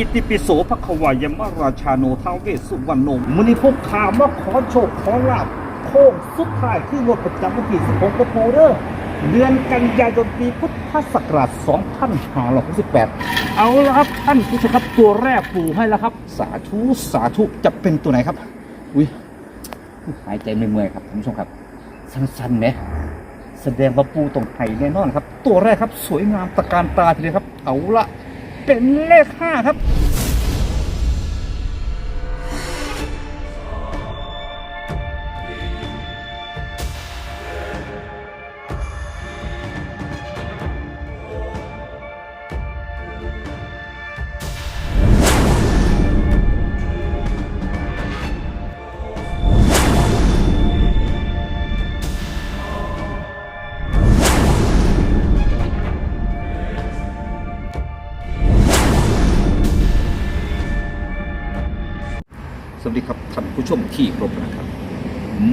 อิติปิโสภควายมราชาโนท้าเวสุวรรณโนมุนิพกขามว่าขอโชคขอลาบโค้งสุดท้ายคืองวดประจำวันที่16กรกฎาคมเดือนกันยายนปีพุทธศักราช2568 เอาละครับท่านผู้ชมครับตัวแรกปู่ให้แล้วครับ สาธุสาธุจะเป็นตัวไหนครับ อุ้ยหายใจไม่เมื่อยๆครับท่านผู้ชมครับ สั้นๆไหมแสดงว่าปูตรงไทยแน่นอนครับ ตัวแรกครับ สวยงามตะการตาทีเดียวครับ เอาละ เป็นเลขห้าครับ ที่ครพนะครับ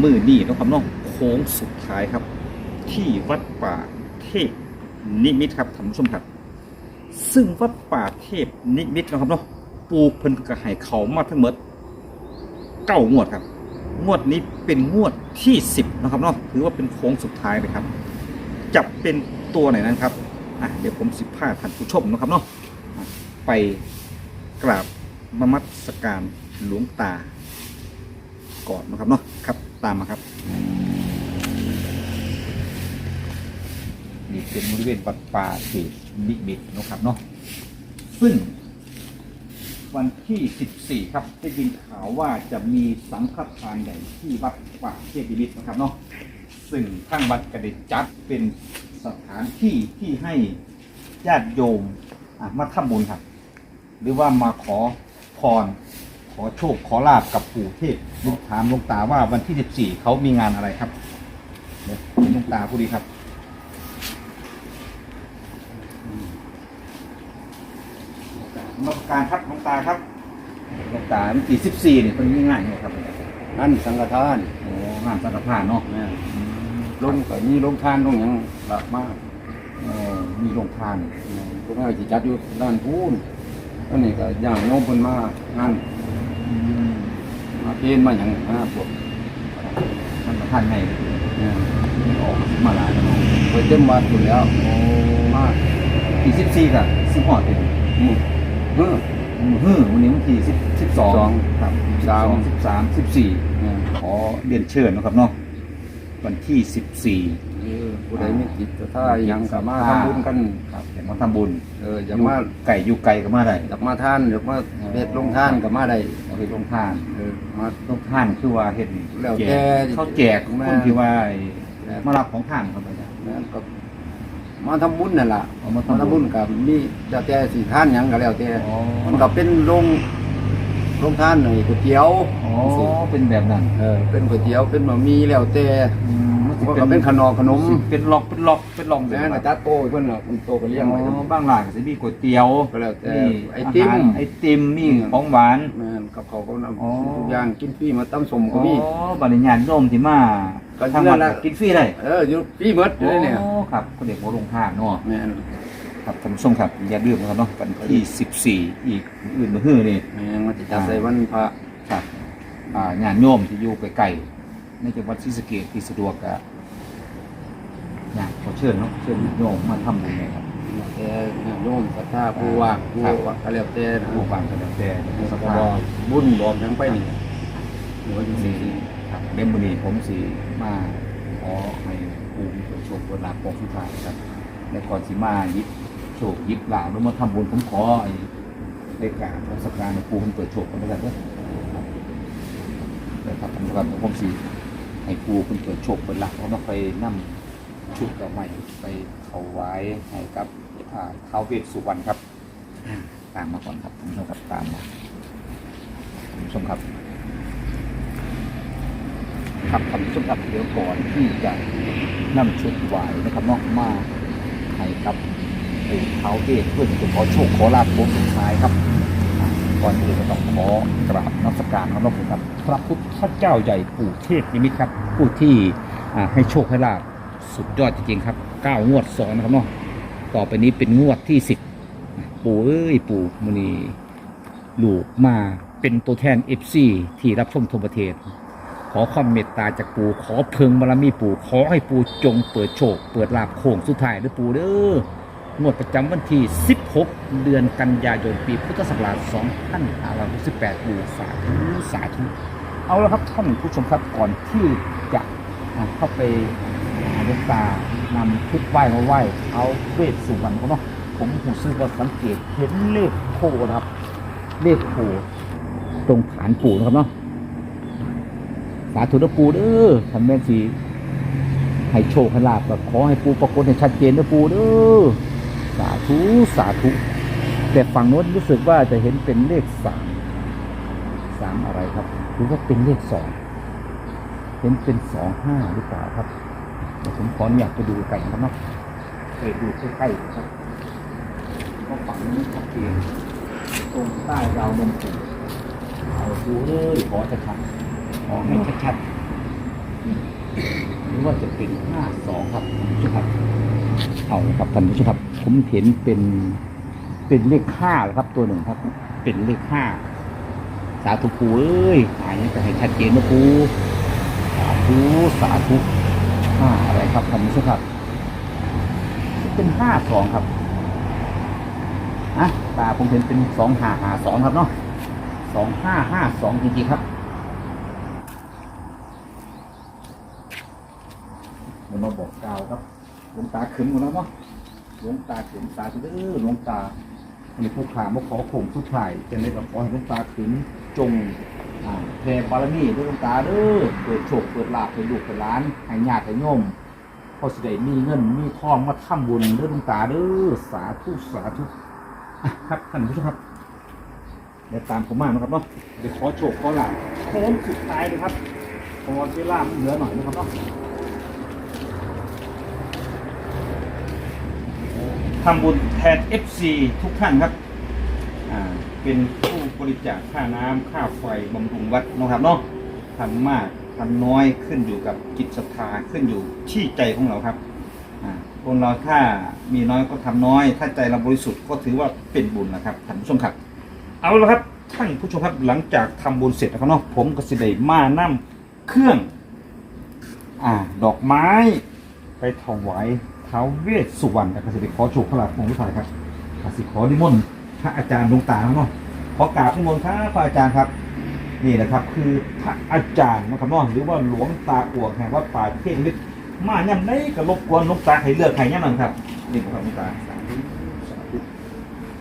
มือนี่นะครับน้องโค้งสุดท้ายครับ ที่วัดป่าเทพนิมิตครับท่านผู้ชมครับ ซึ่งวัดป่าเทพนิมิตนะครับเนาะปูเพิ่นกระหายเขามาทั้งหมดเก้างวดครับ งวดนี้เป็นงวดที่สิบนะครับเนาะถือว่าเป็นโค้งสุดท้ายเลยครับจะเป็นตัวไหนนั้นครับอะเดี๋ยวผมสิบห้าท่านผู้ชมนะครับเนาะอะไปกราบนมัสการหลวงตา ก่อนนะครับเนาะครับ ตามมาครับ นี่เป็นบริเวณวัดป่าเขตนิมิตนะครับเนาะซึ่ง วันที่ 14 ครับได้ยินข่าวว่าจะมีสังฆทานใหญ่ที่วัดป่าเทพนิมิตนะครับเนาะซึ่งทางวัดกระเด็จัดเป็นสถานที่ที่ให้ญาติโยมมาทำบุญครับ หรือว่ามาขอพร อโชคขอลาบกับปู่เทพลูกถามหลวงตาว่าวันที่14เขามีงานอะไรครับเดี๋ยวเป็นหลวงตาผู้ดีครับนมักการครับหลวงตาครับหลวงตาเมื่อกี้สิบสี่เนี่ยเป็นง่ายๆเนี่ยครับนั่นสังฆทานโอ้งานสังฆทานเนาะแม่ลงก็มีลงทานลงหยังหลักมากเอ่อมีโรงทานลงเอาสิจัดอยู่ด้านพูนอันนี้ก็ย่างโน้มเพิ่นมางาน มาเกณฑ์มาหยังมาพวกสังฆทานในเนี่ออกมาหลายเนาะเพิ่นเต็มวัดอยู่แล้วมาที่สิบสี่กับสิบหอดเป็มือเออฮึ่มวันนี้วันที่สิบสิบสองสองครับสามสิบสามสิบสี่นี่ขอเรียนเชิญนะครับเนาะวันที่สิบสี่ ออผู้ใดมีจิตศรัทธาหยังก็มาทำบุญกันครับอยากมาทำบุญเออออยากมาไก่อยู่ไก่ก็มาได้อยากมาทานอยากมาเฮ็ดลงทานก็มาได้เอาไปลงทานเออมา ลงทานคือว่าเห็นแล้วแจแต่กเขาแจกแม่ คนที่ว่าไอ้แม่มารับของทานเขาไปจ้ะ แล้วก็มาทำบุญนั่นล่ะเอามามาทำทำบุบุญญกับมีแต่แต่สีท่านหยังก็แล้วแต่อ๋อมันก็เป็นโรงโรงทานหน่อยก๋วยเตี๋ยวอ๋อเป็นแบบนั้นเออเป็นก๋วยเตี๋ยวเป็นบะหมี่แล้วแต่อืมมัน สิมันก็เป็นขนมขนมเป็นล็อกเป็นล็อกเป็นล็อกแม่ก็จัดโต๊ะให้เพิ่นน่ะมันโต๊ะก็เลี้ยงไว้อ๋อบ้างหลายก็จะมีก๋วยเตี๋ยวก็แล้วแต่มีไอติมาหารไอติมมีของหวานแม่นกับเขาวก็นำอ๋อทุกอย่างกินฟรีมาตั้มสมก็อ๋อมีบริญญาณโยมที่มาก็ทางวัดนั่นแหละกินฟรีได้เอออยู่ฟรีหมดอยู่ในเนี่ยอ๋อครับคนเด็กหัวลงทานเนาะแม่นครับท่านผู้ชมครับอย่าลืมนะครับเนาะวันที่ 14 อีกอื่นมาฮื้อนี่แม่นมันจะจัดใส่วันพระครับอ่างานโยมที่อยู่ไกลๆ ในจังหวัดศรีสะเกษที่สะดวกก็อยากขอเชิญเนาะเชิญโยมมาทำบุญเลยครับแล้วแต่ญาติโยมศรัทธาผู้ว่าผู้ครับว่าก็แล้วแต่นะผู้ฟังก็แล้วแต่สสภาภาพบุญบอกทั้งไปนี่วันที่สี่ครับเล่มบุรีผมสีมาขอให้ภูมิเปิดโชคเปิดลาภของผู้ชายครับในก่อนสีมายิบโชคยิบลาภแล้วมาทำบุญผมขอไอ้ในการรัศการในภูมิเปิดโชคกันแล้วกันเด้อครับนะครับผมครับผมสี ให้ภูมิเปิดโชคเปิดลาภเขาต้องไปนั่ชุดดอกไม้ไปเขาไว้ให้กับอ่าท้าวเวสสุวรรณครับอ่าตามมาก่อนครับผมชมครับตามมาผมชมครับ ครับท่านผู้ชมครับเดี๋ยวก่อนที่จะนำชุดไหวายนะครับเนอกมาให้กับไอ้เท้าเวทเพื่อที่จะขอโชคขอลาภโค้งสุดท้ายครับอ่าก่อนอื่นก็ต้องขอกราบนมัสการครับครับพระพุท ธเจ้าใหญ่ปู่เทพนิมิตครับ ผู้ที่ให้โชคให้ลาภสุดยอดจริงๆครับเก้างวดซ้อนนะครับเนาะต่อไปนี้เป็นงวดที่สิบปู่เอ้ยปู่มือนีลูกมาเป็นตัวแทน FC ที่รับชมทั่วประเทศ ขอความเมตตาจากปู่ขอเพิงบารมีปู่ขอให้ปู่จงเปิดโชค เปิดลาภโค้งสุดท้ายเด้อปู่เด้องวดประจำวันที่ 16 เดือนกันยายนปีพุทธศักราช 2568 ปู่สาธุสาธุ เอาละครับท่านผู้ชมครับก่อนที่จะเข้าไปหาหลวงตานำชุดไหว้มาไหว้เอาเวทสุวรรณเขาเนาะผมหูซื้อว่าสังเกตเห็นเลขโพนะครับ เลขโพตรงฐานปู่นะครับเนาะสาธุนะปูเด้อทำแม่สีให้โชคให้ลาบแบบขอให้ปูปรากฏให้ชัดเจนนะปูเด้อสาธุสาธุแต่ฝั่งโน้นรู้สึกว่าจะเห็นเป็นเลขสามสามอะไรครับ หรือว่าเป็นเลขสองเห็นเป็นสองห้าหรือเปล่าครับเดี๋ยวผมขออนุญาตไปดูไก่นะครับเนาะไปดูใกล้ๆครับก็ฝังนี้ชัดเจนตรงใต้ราวนมปูเอาปูเอ้ยขอชัดๆขอให้ชัดๆหรือว่าจะเป็นห้าสองครับท่านผู้ชมครับเอาครับท่านผู้ชมครับ ผมเห็นเป็นเป็นเลขห้าครับตัวหนึ่งครับ เป็นเลขห้า สาธุปูเอ้ยหายจะให้ชัดเจนนะปูสาธุสาธุห้าอะไรครับท่านผู้ชมครับ เป็นห้าสองครับอะตาผมเห็นเป็นสองห้าห้าสองครับเนาะสองห้าห้าสองจริงๆครับมันมาบอกกล่าวครับหลวงตาขึ้นหมดแล้วเนาะหลวงตาขึ้นตาเด้อหลวงตาอันผู้ขามาขอผมสุดท้ายจะได้กับขอให้หลวงตาขึ้น จงแผ่บารมีด้วยหลวงตาเด้อเปิดโชคเปิดลาภให้ลูกให้หลานให้ญาติให้โยมพอสิได้มีเงินมีทองมาทำบุญเด้อหลวงตาเด้อสาธุสาธุครับท่านผู้ชมครับเดี๋ยวตามผมมานะครับเนาะเดี๋ยวขอโชคขอลาภโค้งสุดท้ายเลยครับพอเวลามเหลือหน่อยนะครับเนาะทำบุญแทน FC ทุกท่านครับ อ่า เป็น ริจาคค่าน้ำค่าไฟบำรุงวัดนะครับเนาะทำมากทำน้อยขึ้นอยู่กับจิตศรัทธาขึ้นอยู่ที่ใจของเราครับคนเราถ้ามีน้อยก็ทำน้อย ถ้าใจเราบริสุทธิ์ก็ถือว่าเป็นบุญนะครับท่านผู้ชมครับ เอาละครับท่านผู้ชมครับหลังจากทำบุญเสร็จนะครับเนาะผมก็สิได้มานํเครื่องอ่าดอกไม้ ไปถวายท้าวเวสสุวรรณนะครับสิไปขอโชคขลาภของผู้ชายครับอาสิขอนิมนต์พระอาจารย์ดวงตาเนาะ ขอกราบนิมนต์ครับพระอาจารย์ครับ นี่แหละครับ คือพระอาจารย์นะครับเนาะหรือว่าหลวงตาอวกแห่งวัดป่าเทพนิดมาย่ำได้ก็รบกวนหลวงตาให้เลือกใครย่ำนั่นครับ นี่ครับหลวงตาสาธุสาธุ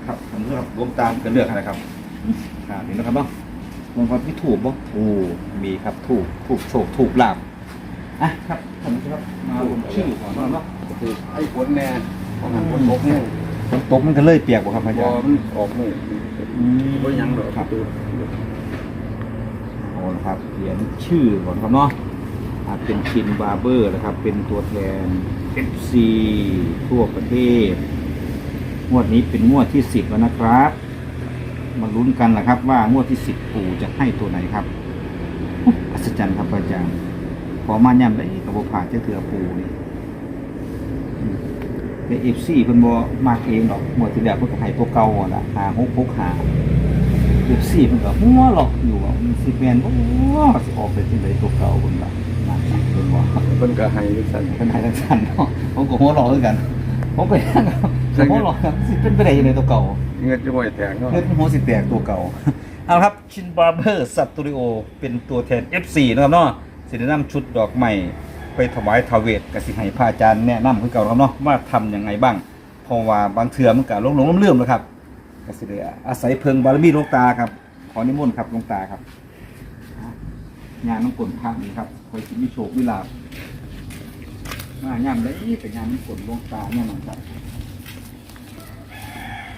ครับผมเลือกหลวงตาก็เลือกใครครับอ่านี่นะครับเนาะหลวงพ่อพี่ถูกบ่โอ้มีครับถูกถูกโชคถูกลาบอะครับผมครับมาลงชื่อก่อนเนาะคือไอ้ฝนแน่ของมันฝนตกแน่ฝนตกมันก็เลยเปียกบ่ครับอาพจาอรย์มันออกนี่อืม บ่ยังหรอกครับโอ้ครับเขียนชื่อก่อนครับเนาะอ่าเป็นชินบาร์เบอร์นะครับ เป็นตัวแทน FC ทั่วประเทศ งวดนี้เป็นงวดที่สิบแล้วนะครับ มาลุ้นกันแหละครับ ว่างวดที่สิบปู่จะให้ตัวไหนครับอุ๊ยอัศจรรย์ครับอาจารย์ ขอมาย้ำได้กับบผ่านเจ้าเถือปู่นี่ ในเอฟซีเพิ่นบ่มากเองหรอกหมดที่แล้วเพิ่นก็ให้ตัวเก่าอะล่ะหาหกหกหาเอฟซีเพิ่นก็หัวหรอกอยู่ว่ามันสิแม่นบ่สิออกเป็นจังไดตัวเก่าเพิ่นล่ะนั่นน่ะเพิ่นบ่เพิ่นก็ให้ดิฉันเพิ่นให้ทั้งสั้นเนาะผมก็หัวหรอกคือกันผมก็ยังหัวหรอกครับสิเป็นไปได้ยังไงตัวเก่าเงินจะบ่อยแตกเนาะเลือดหัวสิแตกตัวเก่าเอาครับชินบาร์เบอร์สตูดิโอเป็นตัวแทน FC นะครับเนาะสิได้นำชุดดอกไม้ ไปถวายทาวเวศกับสิให้พระอาจารย์แนะนำคือเก่าครับเนาะว่าทำยังไงบ้างเพราะว่าบางเทื่อมันก็หลงหลงเลื่อมๆนะครับก็สิได้อาศัยเพิงบารมีหลวงตาครับ ขอนิมนต์ครับหลวงตาครับงานน้ำกลพระนี่ครับคอยสิมีโชควิลาภมาย่ำได้เป็นงานน้ำกลหลวงตาเนี่ยนะครับ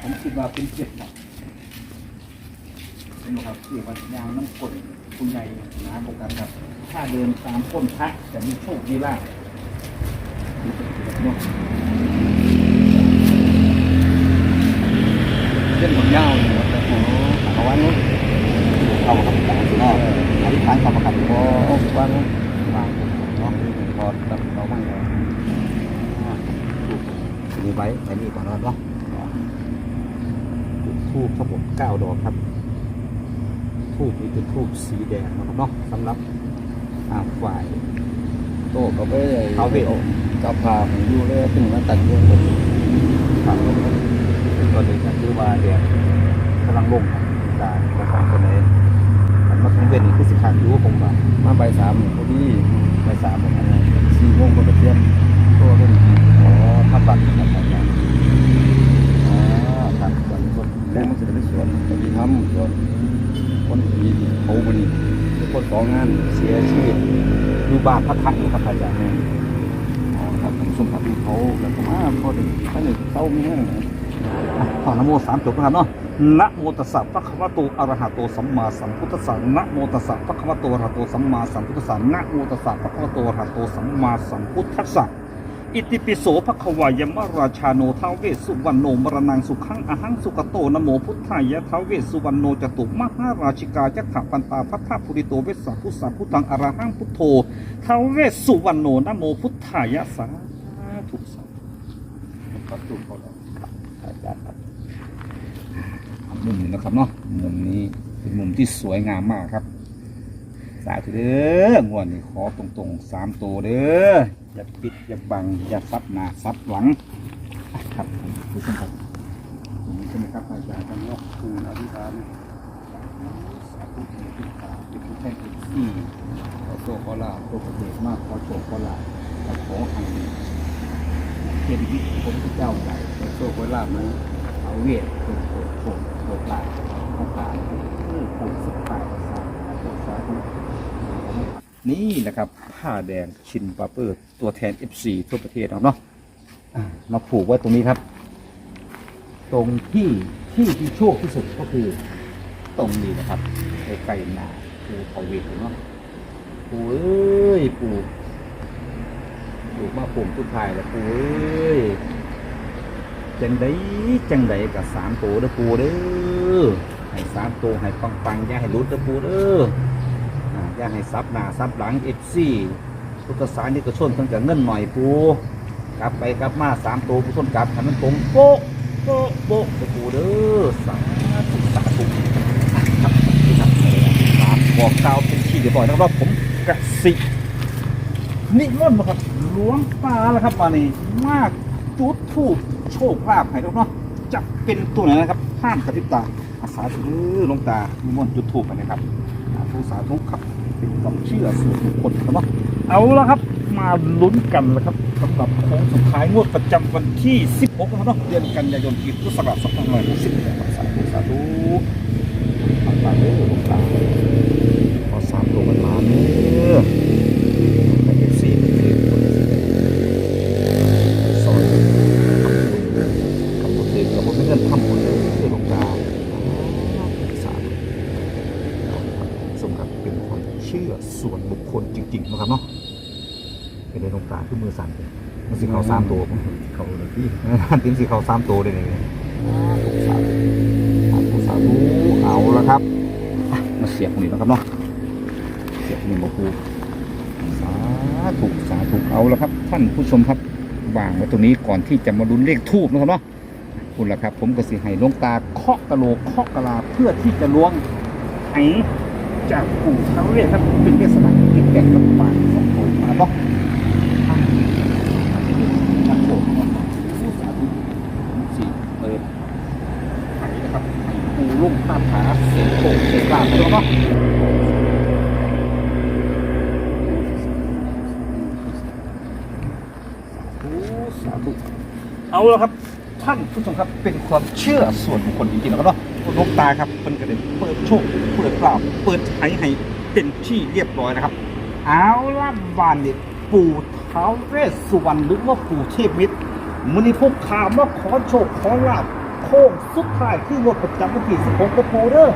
ผมคิดว่าเป็นเจ็ดครับเป็นครับที่วัดยางน้ำกด คุณใหญ่นะโปรแกรมครับ ถ้าเดินตามต้นพักจะมีโชคดีลาภเส้นผมยาวอยู่แต่โอ้เอาไว้นู้นเอาครับตามนอกอธิษฐานความประกันพอวางวางเนาะพอตับเราบ้างเลยทีไว้ไว้นี่ก่อนเนาะทูบทั้งหมดเก้าดอกครับ ทูบนี่จุดทูบสีแดงนะครับเนาะสำหรับอ่าฝ่ายโตก็ไปเอาเวทกับพาผมอยู่เลยถึงมาตัดเรื่องบนฝั่งลงก็เลยจะคือว่าแดงกำลังลงครับได้ประชาชนเลยอันมาทั้งเวทนี่คือสิบคันอยู่ผมว่ามาใบสามพอดีไปสามผมอันสี่โมงก็ไปเตรียมโตเรื่องอ๋อทำบัตรนะครับอาจารย์อ๋อครับวันคนแล้มันจะได้สวนปฏิธรรมสวน คนผีเขาบนคนสองงานเสียชีวิตอยู่บ้านพระทักนะครับอาจารย์เนี่ยอ๋อครับผมสมผัสเขาแล้วก็มาพอถึงท่านหนึ่งเต้ามีแห้งขอนโมสามจบนะครับเนาะนะโมตัสสะพระคะวะโตอรหะโตสัมมาสัมพุทธัสสะนะโมตัสสะพระคะวะโตอรหะโตสัมมาสัมพุทธัสสะนะโมตัสสะพระคะวะโตอรหะโตสัมมาสัมพุทธัสสะ อิติปิโสภควายมราชาโนท้าเวสุวรรณโนมรณังสุขังอหังสุกโตนโมพุทธายะท้าเวสุวรรณโนจตุมหาราชิกายะถะปันตาพัทธปุริโตเวสสะพุทธะพุทธังอรหังพุทโธท้าเวสุวรรณโนนโมพุทธายะสาธุสาธุครับถูกเขาแล้วอาจารย์ครับมุมนี้นะครับเนาะมุมนี้เป็นมุมที่สวยงามมากครับสาธุเด้องวดนี้ขอตรงๆสามตัวเด้อ อย่าปิดอย่าบังอย่าซับหนาซับหลังครับผมผู้ชมครับตรงนี้ใช่ไหมครับอาจารย์ครับเนาะคืออธิษฐานสาธุติดตามเป็นผู้แทนที่ขอโตขอลาบตัวประเทศมากขอโชคขอลาภขอให้เป็นวิถีของพระเจ้าใหญ่ขอโตขอลาบนะเอาเวทเป็นโปรดโปรดโปรดลายพระตายผู้ปลูกสุดท้ายสาธุสาธุ นี่แหละครับผ้าแดงชินปาเปอร์ ตัวแทน FC ทั่วประเทศเราเนาะมาผูกไว้ตรงนี้ครับ ตรงที่ที่ที่โชคที่สุดก็คือตรงนี้นะครับใกล้ๆหน้าปูเขาเวทเนาะปูเอ้ยปูปูมาผูกทุกทายแล้วปูเอ้ยจังไดจังไดกับสามตัวเด้อปูเด้อให้สามตัวให้ปังปังๆอย่าให้หลุดเด้อปูเด้อ อย่าให้ซับหน้าซับหลังเอฟซีพุทธศาสนิกชนเพิ่นกับเงินหน่อยปูกลับไปกลับมาสามตัวผู้ชนกลับให้มันตรงโป๊ะโป๊ะโป๊ะปูเด้อสาธุสาธุอะครับครับสามบอกกล่าวเป็นที่เรียบร้อยนะครับว่าผมกระสินิมนต์มาครับหลวงตาแล้วครับมานี่มากจุดทูบโชคลาภให้ทุกเนาะจะเป็นตัวไหนนะครับห้ามกระพริบตาอาสาธุหลวงตามีมนต์จุดทูบไปนะครับสาธุสาธุ เป็นความเชื่อส่วนบุคคลครับเอาละครับมาลุ้นกันนะครับสำหรับโค้งสุดท้ายงวดประจำวันที่ 16นะครับเนาะเดือนกันยายนปีพุทธศักราช2568สาธุสาธุปังปังๆเด้อหลวงตาขอสามตัวมันมาเด้อไปเอฟซีเป็นเทพคนที่ สอนทำบุญทำบุญเองกับบุญเงินทำบุญเลยเพื่อหลวงตาสาธุสมกับเป็นความเชื่อส่วนบุ คคลจริงๆนะครับเนาะเป็นในหลวงตาที่มือสั่นเลยมันสิเขาสามตัวผมเขาเลยพี่ติ้มสิเขาสามตัวเลยเนี่ยสาธุสาธุสาธุเอาละครับอะมาเสียบตรงนี้นะครับเนาะเสียบตรงนี้บอกครูสาธุสาธุเอาละครับ ท่านผู้ชมครับวางไว้ตรงนี้ก่อนที่จะมาลุ้นเลขทูบนะครับเนาะคุณละครับ ผมก็สิให้หลวงตาเคาะกะโหลกเคาะกะลาเพื่อที่จะล้วงไอ้ จากปู่ท้าวเวสครับเป็นเทศนาที่แก่งกับปาสองโถมาเนาะอะนักโชคของเราสาธุสี่เออไข่นะครับปูรุ่งท่าผาเสียงโขกเสียงกลางไปแล้วเนาะโอ้สาธุเอาละครับ ท่านผู้ชมครับเป็นความเชื่อส่วนบุคคลจริงๆแล้วก็เนาะ ลวงตาครับเป็นกระเด็นเปิดโชคเปิดปล่าเปิดไถให้เป็นที่เรียบร้อยนะครับ เอาละบานนี่ปู่ท้าวเวสสุวรรณหรือว่าปู่เทพมิตรมุนีพกขามว่าขอโชคขอลาบโค้งสุดท้ายที่งวดประจำวันที่16กรกฎาคม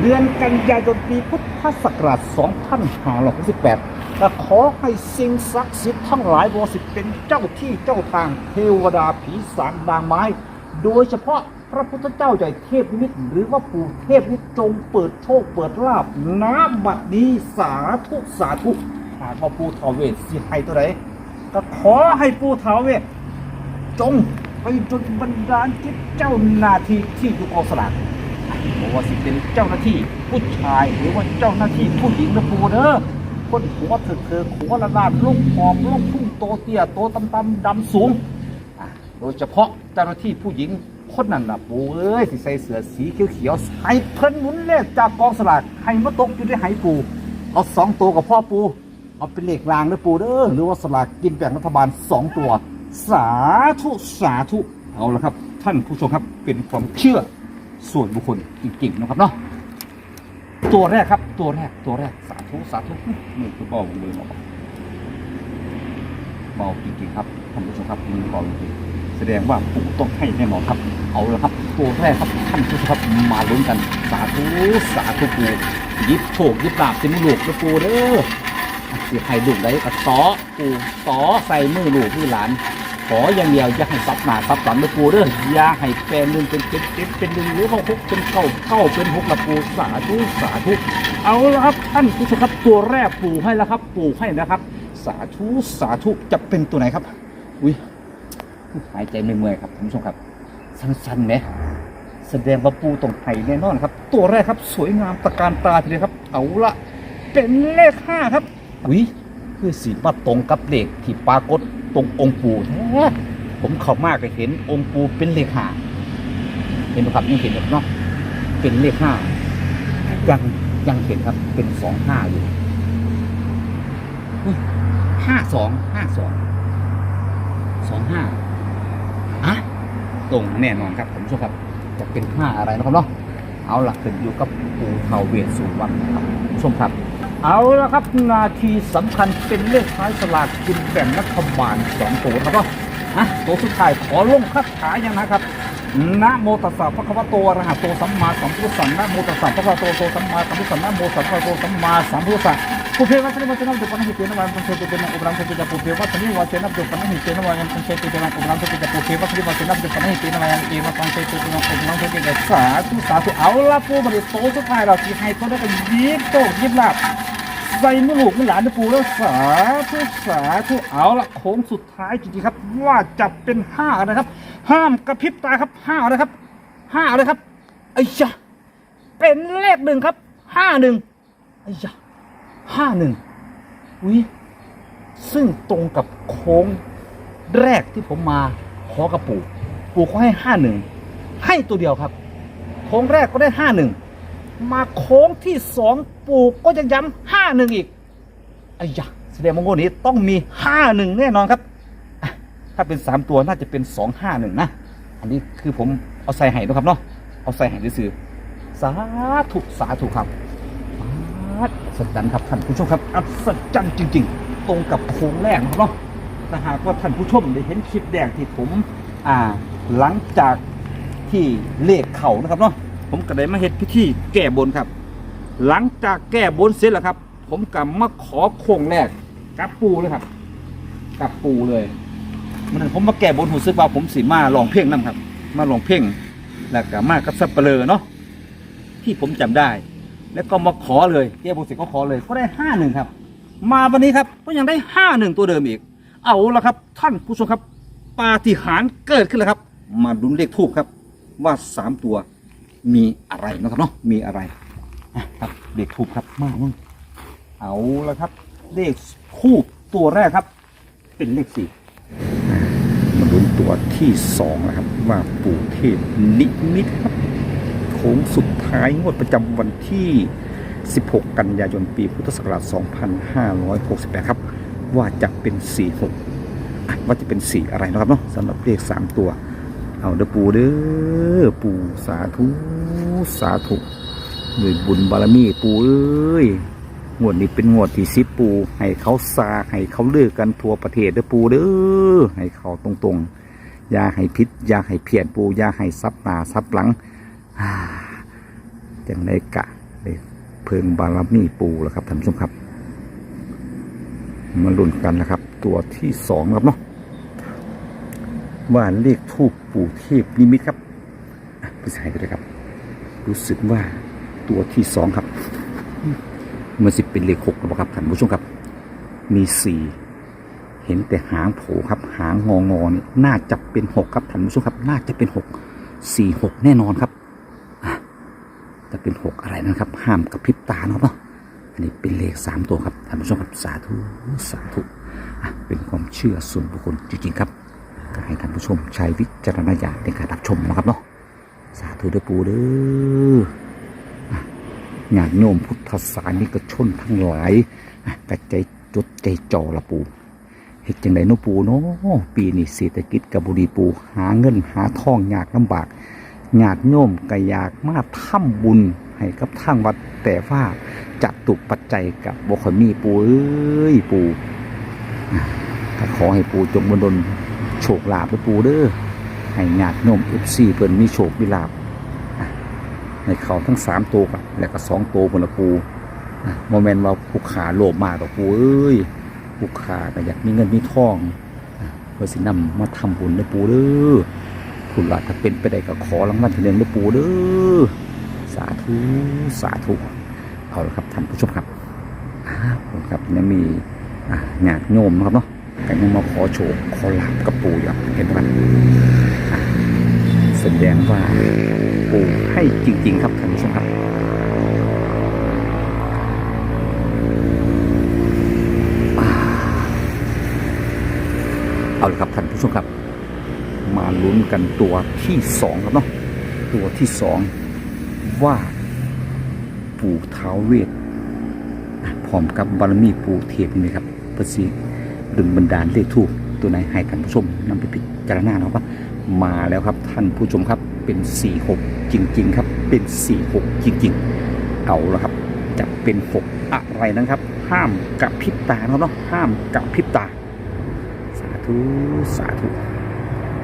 เดือนกันยายนปีพุทธศักราช 2568และขอให้สิ่งศักดิ์สิทธิ์ทั้งหลายบริสิทธิ์เป็นเจ้าที่เจ้าทางเทวดาผีสางนางไม้ โดยเฉพาะ พระพุทธเจ้าใหญ่เทพนิมิตหรือว่าปู่เทพนิมิตจงเปิดโชคเปิดลาบน้ำบัดนี้สาธุสาธุหากว่าปู่ทาเวสสิให้ตัวไหนก็ขอให้ปู่ทาเวสจงไปจนบันดาลจิตเจ้าหน้าที่ที่อยู่กองสลากบอกว่าสิเป็นเจ้าหน้าที่ผู้ชายหรือว่าเจ้าหน้าที่ผู้หญิงนะปู่เด้อคนหัวถึกเธอหัวระลาดลุกหอมลุกพุ่งโตเตี้ยโตตำตำดำสูงโดยเฉพาะเจ้าหน้าที่ผู้หญิง คนนั้นนะปูเอ้ยสิใส่เสื้อสีเขียวๆให้เพิ่นหมุนเลขจากกองสลากให้มาตกอยู่ในไหปูเอาสองตัวกับพ่อปูเอาเป็นเลขรางนะปูเด้อหรือว่าสลากกินแบ่งรัฐบาลสองตัว สาธุสาธุเอาละครับ ท่านผู้ชมครับเป็นความเชื่อส่วนบุคคลจริงๆนะครับเนาะตัวแรกครับ ตัวแรกตัวแรกสาธุสาธุนี่คือเบาเลยเบาเบาจริงๆครับท่านผู้ชมครับมือเบาจริง แสดงว่าปู่ต้องให้แน่นอนครับ เอาละครับตัวแรกครับท่านผู้ชมครับมาลุ้นกัน สาธุสาธุปู่ยิบโชคยิบลาบเต็มลูกนะปู่เด้อสียใครดุได้ก็ต่อปูต่อใส่มือลูกมือหลานขออย่างเดียวอย่าให้ซับหนาซับหลังนะปูเด้ออย่าให้แปลนึ่งเป็นเจ็ดเจ็ดเป็นหนึ่งหรือหกหกเป็นเก้าเก้าเป็นหกละปูสาธุสาธุเอาละครับท่านผู้ชมครับตัวแรกปูให้แล้วครับ ปูให้นะครับ สาธุสาธุจะเป็นตัวไหนครับ อุ้ย หายใจเมื่อยๆครับท่านผู้ชมครับ สั้นๆไหมแสดงว่าปูตรงไทยแน่นอนครับ ตัวแรกครับ สวยงามตะการตาทีเดียวครับ เอาละเป็นเลขห้าครับอุ้ยคือสีมาตรงกับเลขที่ปรากฏตรงองค์ปูแท้ผมเข้ามากไปเห็นองค์ปูเป็นเลขห้าเห็นไหมครับยังเห็นอยู่เนาะเป็นเลขห้ายังยังเห็นครับเป็นสองห้าอยู่ห้าสองห้าสองสองห้า อะตรงแน่นอนครับผมชมครับ จะเป็นห้าอะไรนะครับเนาะเอาหลักขึ้นอยู่กับปูเทาเวสสุวรรณนะครับผู้ชมครับเอาละครับนาทีสำคัญเป็นเลขท้ายสลากกินแบ่งรัฐบาลสองตัวนะครับอะตัวสุดท้ายขอลงคาถาอย่างนะครับ นะโมตัสสะพระคัมภโตอะระหะโตสัมมาสัมพุทธัสสะนะโมตัสสะพระคัมภโตโตสัมมาสัมพุทธัสสะนะโมตัสสะพระคัมภโตสัมมาสัมพุทธัสสะปุเพวัชนิวัชนะดุปนังหิเตนะวันปัญเชตุเตนะอุปรังสติจะปุเพวัชนิวัชนะดุปนังหิเตนะวันปัญเชตุเตนะอุปรังสติจะปุเพวัชนิวัชนะดุปนังหิเตนะวันเอวะปัญเชตุเตนะอุปรังสติจะสาธุสาธุเอาละปูบัดนี้โตสุดท้ายเราที่ให้ตัวได้กันยิบโตยิบลาบ ใส่มือลูกมือหลานนะปูแล้วสาธุสาธุเอาละโค้งสุดท้ายจริงๆครับ ว่าจะเป็นห้านะครับ ห้ามกระพริบตาครับห้านะครับห้าเลยครับไอ้ยะเป็นเลขหนึ่งครับห้าหนึ่งไอ้ยะห้าหนึ่งอุ้ยซึ่งตรงกับโค้งแรกที่ผมมาขอกระปูปู่เขาให้ห้าหนึ่งให้ตัวเดียวครับ โค้งแรกก็ได้ห้าหนึ่ง มาโค้งที่สองปู่ก็จะย้ำห้าหนึ่งอีกไอ้ยะแสดงว่างวดนี้ต้องมีห้าหนึ่งแน่นอนครับ ถ้าเป็นสามตัวน่าจะเป็นสองห้าหนึ่งนะ อันนี้คือผมเอาใส่ไห้นะครับเนาะ เอาใส่ไห้ซื้อๆสาธุสาธุครับอัศจรรย์ครับท่านผู้ชมครับ อัศจรรย์จริง ๆ ตรงกับโค้งแรกนะครับเนาะถ้าหากว่าท่านผู้ชมได้เห็นคลิปแดงที่ผม อ่า หลังจากที่เลขเข่านะครับเนาะ ผมก็ได้มาเฮ็ดพิธีแก้บนครับ หลังจากแก้บนเสร็จแล้วครับ ผมก็มาขอโค้งแรกกับปูเลยครับ กับปูเลยมันนผมมาแก้บนหูซึกว่าผมสิมาลองเพลงนํครับ มาลองเพลงแล้วก็มากับสับเปลือเนาะที่ผมจำได้ แล้วก็มาขอเลยแก้บนเสร็จก็ขอเลยก็ได้ห้าหนึ่งครับ มาวันนี้ครับก็ยังได้ห้าหนึ่งตัวเดิมอีก เอาละครับ ท่านผู้ชมครับปาฏิหาริย์เกิดขึ้นแล้วครับ มาดุนเลขทูบครับ ว่าสามตัว มีอะไรนะครับเนาะมีอะไรอะครับเลขทูบครับมามึงเอาละครับ เลขทูบตัวแรกครับ เป็นเลขสี่มาลุ้นตัวที่สองนะครับ ว่าปู่เทพนิมิตครับโค้งสุดท้ายงวดประจำวันที่ 16 กันยายนปีพุทธศักราช 2568 ครับ ว่าจะเป็น 46อะว่าจะเป็นสีอะไรนะครับเนาะสำหรับเลข 3 ตัว เอาเด้อปูเด้อปูสาธุสาธุด้วยบุญบารมีปูเอ้ยงวดนี้เป็นงวดที่สิบปูให้เขาซาให้เขาเลิกกันทั่วประเทศเด้อปูเด้อให้เขาตรงๆ อย่าให้พิษอย่าให้เพี้ยนปูอย่าให้ซับหนาซับหลังอ่าจังได้กะได้เพิงบารมีปูแล้วครับท่านผู้ชมครับ มาลุ้นกันนะครับ ตัวที่สองครับเนาะ ว่าเลขทูปปู่เทพนิมิตครับไปใส่กันเลยครับ รู้สึกว่าตัวที่สองครับ มันสิเป็นเลขหกหรือเปล่าครับท่านผู้ชมครับ มีสี่เห็นแต่หางโผล่ครับ หางงองอนี่น่าจะเป็นหกครับท่านผู้ชมครับ น่าจะเป็นหกสี่หกแน่นอนครับจะเป็นหกอะไรนะครับ ห้ามกระพริบตานะเนาะอันนี้เป็นเลขสามตัวครับท่านผู้ชมครับสาธุสาธุเป็นความเชื่อส่วนบุคคลจริงๆครับ ก็ให้ท่านผู้ชมใช้วิจารณญาณในการรับชมนะครับเนาะสาธุเด้อปูเด้ออะญาติโยมพุทธศาสนิกชนทั้งหลายกระใจจดใจจ่อละปูเฮ็ดจังไดเนาะปูเนาะปีนี้เศรษฐกิจกับบุรีปูหาเงินหาทองยากลำบากญาติโยมก็อยากมาทำบุญให้กับทางวัดแต่ว่าจะตุปัจจัยกับบ่ค่อยมีปูเอ้ยปูอะขอให้ปูจงบันดล โชคลาภเด้อปูเด้อให้ญาติโยม FC เพิ่นมีโชคมีลาภให้เขาทั้งสามตัวกับแล้วก็สองตัวพุ่นละปูอะบ่แม่นว่าผู้ขาโลภมากดอปูเอ้ยผู้ขาก็อยากมีเงินมีทองเพื่อสินำมาทำบุญเด้อปูเด้อคุณว่าถ้าเป็นไปได้ก็ขอรางวัลที่หนึ่งเด้อปูเด้อสาธุสาธุเอาละครับท่านผู้ชมครับครับยังมีอะญาติโยมนะครับเนาะ ก็ยังมาขอโชคขอลาบกับปู่อยู่เห็นไหมแสดงว่าปู่ให้จริง ๆ ครับท่านผู้ชมครับเอาละครับท่านผู้ชมครับ มาลุ้นกันตัวที่สองครับเนาะตัวที่สองว่าปู่ท้าเวทพร้อมกับบารมีปู่เทพนี่ครับประสิ ดึงบันดาลเลขทูกตัวไหนให้ท่านผู้ชมนำไปพิจารณาเนาะครับมาแล้วครับท่านผู้ชมครับเป็น 46 จริง ๆ ครับ เป็น 46 จริง ๆ เอาละครับ จะเป็น 6 อะไรนั้นครับ ห้ามกับพิบตานะเนาะห้ามกับพิบตา สาธุสาธุ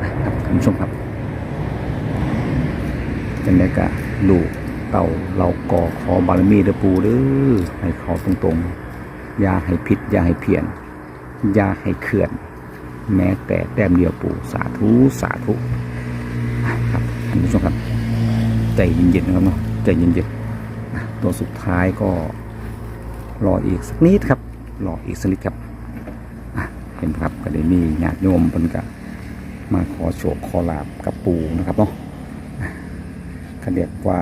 นะครับท่านผู้ชมครับจังไดกะลูกเต่าเราก่อขอบารมีเดปูเด้อให้เขาตรงๆอย่าให้ผิดอย่าให้เพี้ยน อย่าให้เขื่อน แม้แต่แต้มเดียวปูสาธุสาธุครับท่านผู้ชมครับ ใจเย็นๆนะครับเนาะใจเย็นๆตัวสุดท้ายก็รออีกสักนิดครับรออีกสักนิดครับเห็นครับก็ได้มีญาติโยมเพิ่นก็มาขอโชคขอลาบกับปู่นะครับเนาะเขาเรียกว่า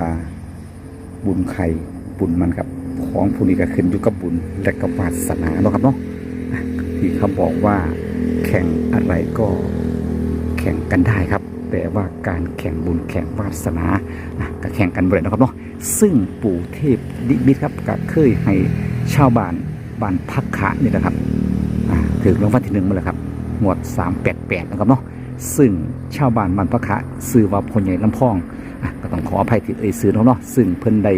บุญใครบุญมันครับ ของผู้นี้ก็ขึ้นอยู่กับบุญและกับวาสนาเนาะครับเนาะ ที่เขาบอกว่าแข่งอะไรก็แข่งกันได้ครับ แต่ว่าการแข่งบุญแข่งวาสนาอะก็แข่งกันบ่ไปนะครับเนาะซึ่งปู่เทพดิมิตครับก็เคยให้ชาวบ้านบ้านพักขะนี่นะครับถึงรางวัลที่หนึ่งมาแล้วครับหมวด 388 นะครับเนาะซึ่งชาวบ้านมันพระคะซื้อว่าพลใหญ่ลำพองอก็ต้องขออภัยที่เอ่ยซื้อเนาะเนาะซึ่งเพิ่นได้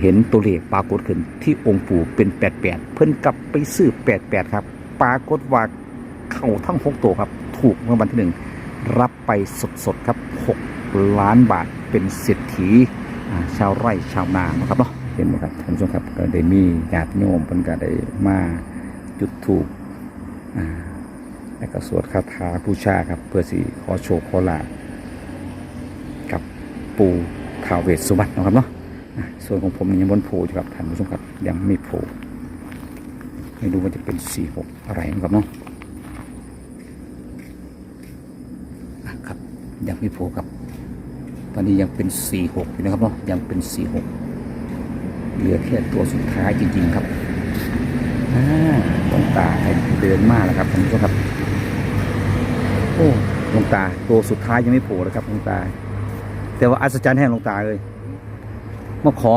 เห็นตัวเลขปรากฏขึ้นที่องค์ปู่เป็น88เพิ่นกลับไปซื้อ88ครับ ปรากฏว่าเข้าทั้ง6ตัวครับ ถูกรางวัลที่หนึ่งรับไปสดๆครับ6ล้านบาทเป็นเศรษฐีชาวไร่ชาวนานะครับเนาะเห็นไหมครับท่านผู้ชมครับก็ได้มีญาติโยมเพิ่นก็ได้มาจุดถูกแล้วก็สวดคาถาบูชาครับเพื่อสิขอโชคขอลากับปู่ท้าวเวสสุวรรณนะครับเนาะ ส่วนของผมยังบนโผล่อยู่ครับท่านผู้ชมครับ ยังไม่โผล่ไม่รู้ว่าจะเป็นสี่หกอะไรนะครับเนาะครับ ยังไม่โผล่ครับ ตอนนี้ยังเป็นสี่หกอยู่นะครับเนาะยังเป็นสี่หกเหลือแค่ตัวสุดท้ายจริงๆครับอ่าหลวงตาเดินมาแล้วครับท่านผู้ชมครับ โอ้ลวงตาตัวสุดท้ายยังไม่โผล่เลยครับลวงตา แต่ว่าอัศจรรย์แห่งลวงตาเลย มาขอ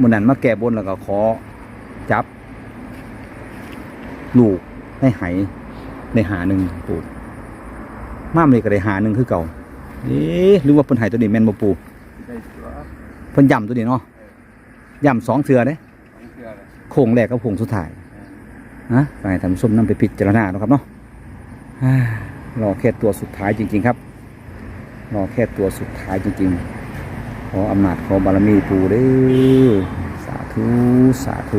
มือนั้นมาแก้บนแล้วก็ขอจับ ลูกในไหายในหาหนึ่งปูม่ามเลยก็ได้หาหนึ่งคือเก่าเอ๊ะหรือว่าเพิ่นไหตัวนี้แม่นบ่ปูได้ตัวเพิ่นย่ำตัวนี้เนาะย่ำสองเทือเด้ของเชื่อเลยโค้งแรกกับโค้งสุดท้ายนะไปท่านผู้มนำไปพิจารณาเนาะครับเนาะรอแค่ตัวสุดท้ายจริง ๆ ครับรอแค่ตัวสุดท้ายจริง ๆ ขออำนาจขอบารมีปู่เด้อสาธุสาธุ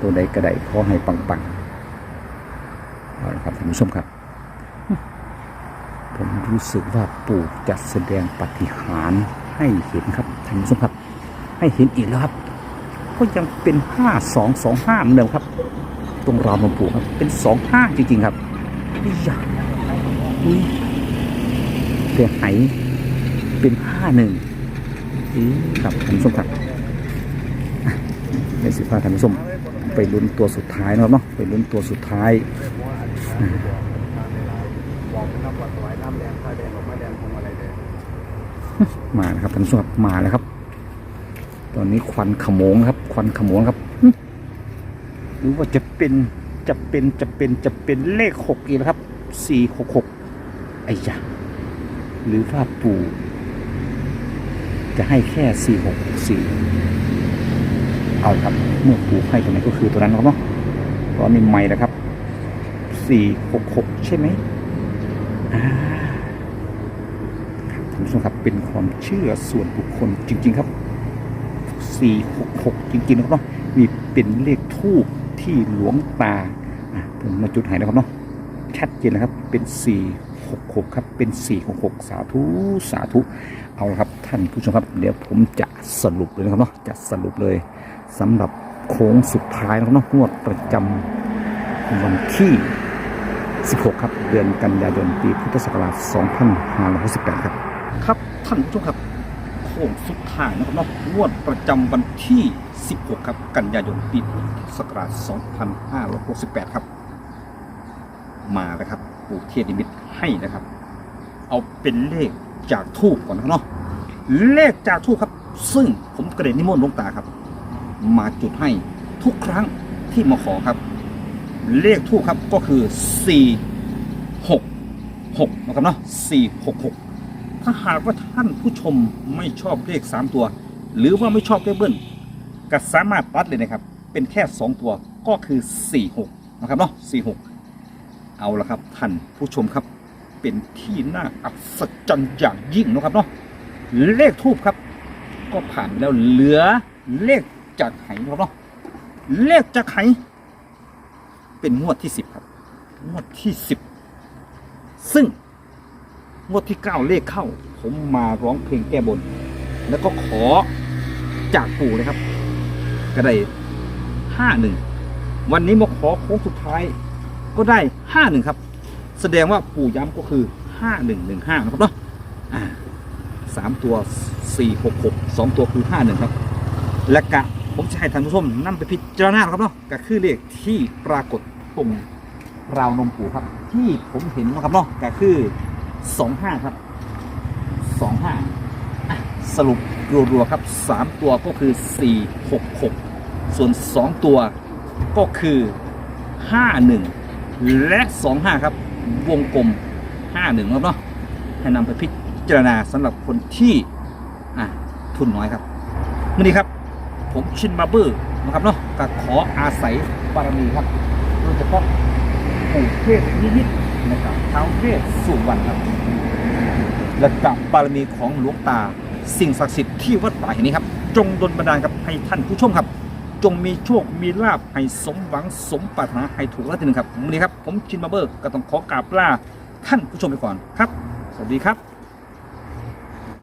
ตัวใดก็ได้ขอให้ปังๆเอาละครับท่านผู้ชมครับ ผมรู้สึกว่าปู่จะแสดงปฏิหารให้เห็นครับท่านผู้ชมครับ ให้เห็นอีกแล้วครับก็ยังเป็นห้าสองสองห้าเหมือนเดิมครับ ตรงราวหลวงปู่ครับ เป็นสองห้าจริงๆครับนี่ยานี่แต่ไห เป็นห้าหนึ่งครับท่านผู้ชมครับอะในสิบห้าท่านผู้ชมไปลุ้นตัวสุดท้ายนะครับเนาะไปลุ้นตัวสุดท้ายบอกน้ำวัดถวายน้ำแดงผ้าแดงออกมาแดงพวงอะครับท่านผู้ชมครับมาแล้วครับ ตอนนี้ควันขโมงครับ ควันขโมงครับหรือว่าจะเป็นจะเป็นจะเป็นจะเป็นเลขหกอีกแล้วครับสี่หกหกไอ้ยะหรือว่าปู่ จะให้แค่สี่หกสี่เอาครับ เมื่อปู่ให้ตัวไหนก็คือตัวนั้นครับเนาะตอนนี้ไม่แล้วครับสี่หกหกใช่ไหมอ่าท่านผู้ชมครับเป็นความเชื่อส่วนบุคคลจริง ๆครับ466จริงๆนะครับเนาะมีเป็นเลขทูบที่หลวงตาผมมาจุดให้นะครับเนาะชัดเจนนะครับเป็น 466 ครับเป็น 466 สาธุสาธุเอาละครับท่านผู้ชมครับ เดี๋ยวผมจะสรุปเลยนะครับเนาะจะสรุปเลยสำหรับโค้งสุดท้ายนะครับเนาะงวดประจำวันที่ 16 ครับ เดือนกันยายนปีพุทธศักราช 2568 ครับครับท่านผู้ชมครับโค้งสุดท้ายนะครับเนาะงวดประจำวันที่ 16 ครับ กันยายนปีพุทธศักราช 2568 ครับ มาแล้วครับ ปู่เทียนิมิตให้นะครับ เอาเป็นเลขจากทูบก่อนนะเนาะเลขจากทูบครับ ซึ่งผมกระเด็นนิมนต์ลงตาครับ มาจุดให้ทุกครั้งที่มาขอครับ เลขทูบครับก็คือ 4 6 6นะครับเนาะ4 6 6 ถ้าหากว่าท่านผู้ชมไม่ชอบเลข 3 ตัว หรือว่าไม่ชอบเลขเบิ้ลก็สามารถตัดเลยนะครับ เป็นแค่ 2 ตัวก็คือ 4 6 นะครับเนาะ4 6 เอาละครับท่านผู้ชมครับเป็นที่น่าอัศจรรย์อย่างยิ่งนะครับเนาะเลขทูบครับ ก็ผ่านแล้วเหลือเลขจากไหนะครับเนาะเลขจากไหเป็นงวดที่สิบครับ งวดที่สิบซึ่งงวดที่เก้าเลขเข้า ผมมาร้องเพลงแก้บน แล้วก็ขอจากปู่เลยครับ ก็ได้ห้าหนึ่งวันนี้มาขอโค้งสุดท้าย ก็ได้ห้าหนึ่งครับ แสดงว่าปู่ย้ำก็คือห้าหนึ่งหนึ่งห้านะครับเนาะสามตัวสี่หกหกสองตัวคือห้าหนึ่งครับ และกะผมจะให้ท่านผู้ชมนำไปพิจารณาครับเนาะก็คือเลขที่ปรากฏตรงราวนมปู่ครับ ที่ผมเห็นนะครับเนาะก็คือสองห้าครับสองห้าสรุปรัวๆครับสามตัวก็คือสี่หกหกส่วนสองตัวก็คือห้าหนึ่ง และสองห้าครับ วงกลมห้าหนึ่งครับเนาะให้นำไปพิจารณาสำหรับคนที่อะทุนน้อยครับวันนี้ครับ ผมชินบาร์เบอร์นะครับเนาะก็ขออาศัยบารมีครับโดยเฉพาะปู่เทพนิมิตนะครับท้าวเทพสุวรรณครับ และกับบารมีของหลวงตา สิ่งศักดิ์สิทธิ์ที่วัดป่าแห่งนี้ครับ จงดลบันดาลกับให้ท่านผู้ชมครับ จงมีโชค มีลาบให้สมหวังสมปรารถนาให้ถูกรางวัลที่หนึ่งครับวันนี้ครับ ผมชินบาเบอร์ก็ต้องขอกราบลาท่านผู้ชมไปก่อนครับ สวัสดีครับ